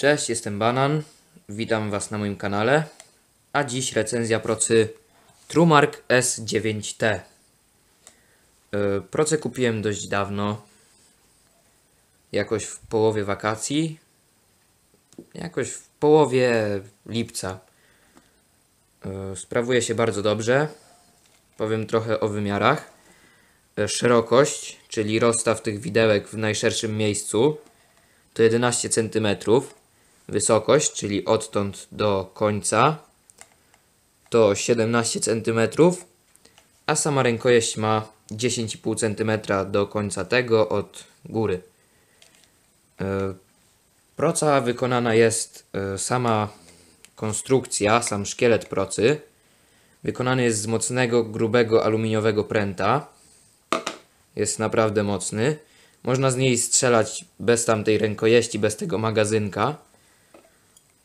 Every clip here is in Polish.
Cześć, jestem Banan. Witam Was na moim kanale. A dziś recenzja procy Trumark S9T. Yy, Procę kupiłem dość dawno. Jakoś w połowie wakacji. Jakoś w połowie lipca. Yy, Sprawuje się bardzo dobrze. Powiem trochę o wymiarach. Yy, Szerokość, czyli rozstaw tych widełek w najszerszym miejscu to 11 cm. Wysokość, czyli odtąd do końca, to 17 cm, a sama rękojeść ma 10,5 cm do końca tego od góry. E, Proca wykonana jest e, sama konstrukcja, sam szkielet procy. Wykonany jest z mocnego, grubego aluminiowego pręta. Jest naprawdę mocny. Można z niej strzelać bez tamtej rękojeści, bez tego magazynka.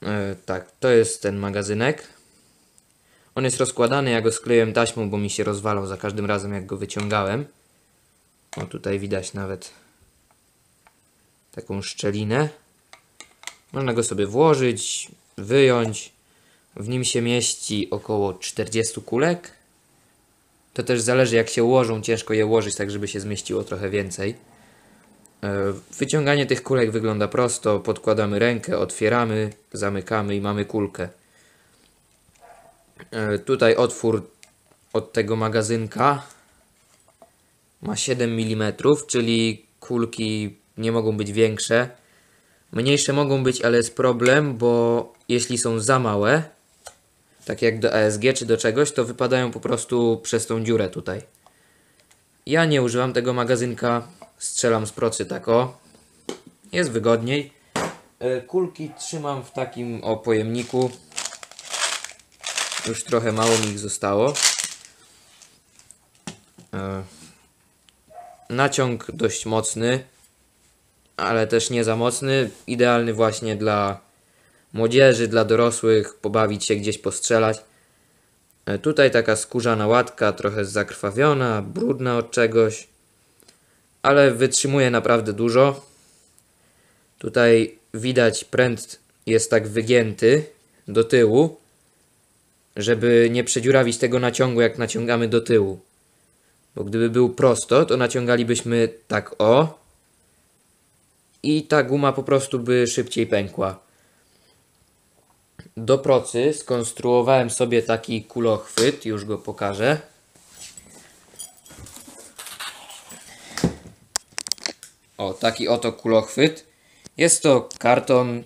E, tak, to jest ten magazynek. On jest rozkładany, ja go skleiłem taśmą, bo mi się rozwalał za każdym razem, jak go wyciągałem. O, tutaj widać nawet taką szczelinę. Można go sobie włożyć, wyjąć. W nim się mieści około 40 kulek. To też zależy jak się ułożą, ciężko je ułożyć tak, żeby się zmieściło trochę więcej. E, Wyciąganie tych kulek wygląda prosto. Podkładamy rękę, otwieramy, zamykamy i mamy kulkę. E, Tutaj otwór od tego magazynka ma 7 mm, czyli kulki nie mogą być większe. Mniejsze mogą być, ale jest problem, bo jeśli są za małe, tak jak do ASG czy do czegoś, to wypadają po prostu przez tą dziurę tutaj. Ja nie używam tego magazynka, strzelam z procy tak o. Jest wygodniej. E, Kulki trzymam w takim o pojemniku. Już trochę mało mi ich zostało. E, Naciąg dość mocny, ale też nie za mocny. Idealny właśnie dla młodzieży, dla dorosłych, pobawić się gdzieś, postrzelać. E, Tutaj taka skórzana łatka, trochę zakrwawiona, brudna od czegoś, ale wytrzymuje naprawdę dużo. Tutaj widać pręt jest tak wygięty do tyłu, żeby nie przedziurawić tego naciągu jak naciągamy do tyłu. Bo gdyby był prosto, to naciągalibyśmy tak o i ta guma po prostu by szybciej pękła. Do procy skonstruowałem sobie taki kulochwyt, już go pokażę. O, taki oto kulochwyt. Jest to karton.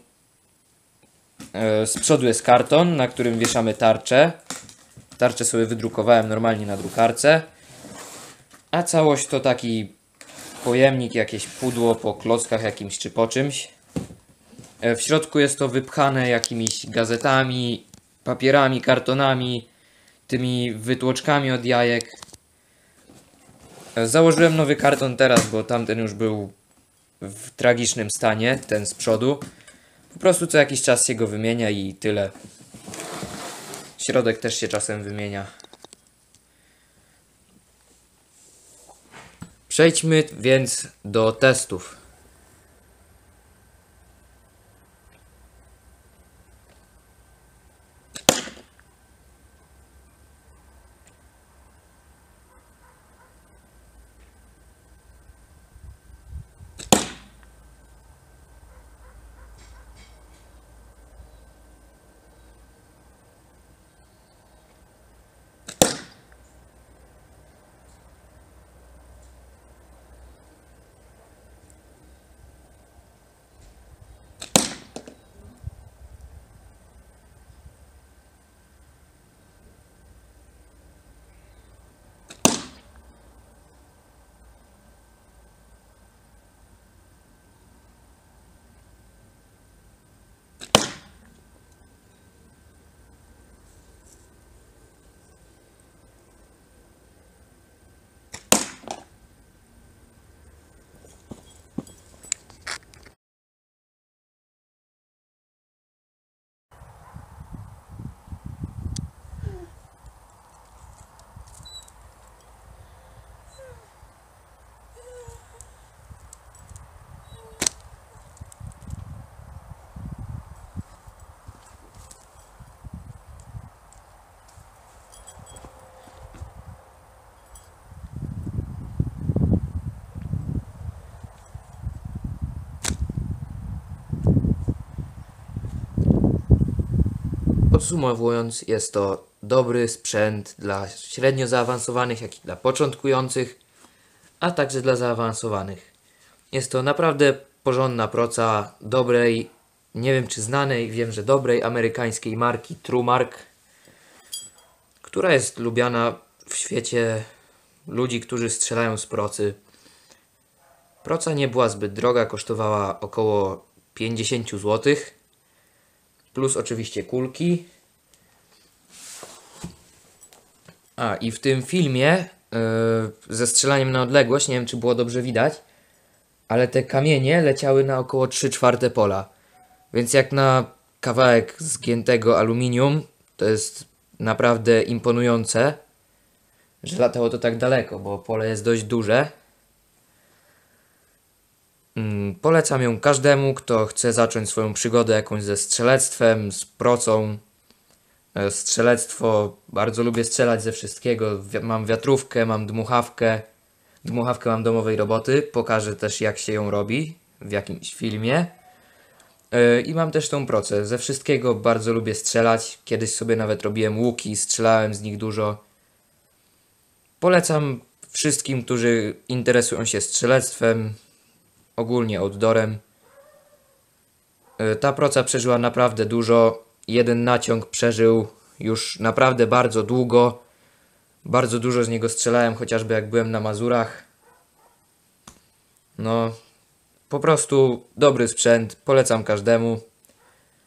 e, Z przodu jest karton, na którym wieszamy tarczę. Tarczę sobie wydrukowałem normalnie na drukarce. A całość to taki pojemnik, jakieś pudło po klockach jakimś czy po czymś. E, W środku jest to wypchane jakimiś gazetami, papierami, kartonami, tymi wytłoczkami od jajek. E, Założyłem nowy karton teraz, bo tamten już był w tragicznym stanie, ten z przodu. Po prostu co jakiś czas się go wymienia i tyle. Środek też się czasem wymienia. Przejdźmy więc do testów. Podsumowując, jest to dobry sprzęt dla średnio zaawansowanych, jak i dla początkujących, a także dla zaawansowanych. Jest to naprawdę porządna proca dobrej, nie wiem czy znanej, wiem, że dobrej amerykańskiej marki TrueMark, która jest lubiana w świecie ludzi, którzy strzelają z procy. Proca nie była zbyt droga, kosztowała około 50 zł. Plus oczywiście kulki. A i w tym filmie yy, ze strzelaniem na odległość, nie wiem czy było dobrze widać, ale te kamienie leciały na około 3 czwarte pola. Więc jak na kawałek zgiętego aluminium, to jest naprawdę imponujące, że latało to tak daleko, bo pole jest dość duże. Polecam ją każdemu, kto chce zacząć swoją przygodę jakąś ze strzelectwem, z procą. E, Strzelectwo, bardzo lubię strzelać ze wszystkiego. Mam wiatrówkę, mam dmuchawkę. Dmuchawkę mam domowej roboty. Pokażę też jak się ją robi w jakimś filmie. E, I mam też tą procę. Ze wszystkiego bardzo lubię strzelać. Kiedyś sobie nawet robiłem łuki, strzelałem z nich dużo. Polecam wszystkim, którzy interesują się strzelectwem, ogólnie outdoorem. E, Ta proca przeżyła naprawdę dużo. Jeden naciąg przeżył już naprawdę bardzo długo. Bardzo dużo z niego strzelałem, chociażby jak byłem na Mazurach. No, po prostu dobry sprzęt, polecam każdemu.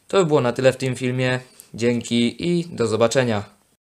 To by było na tyle w tym filmie. Dzięki i do zobaczenia.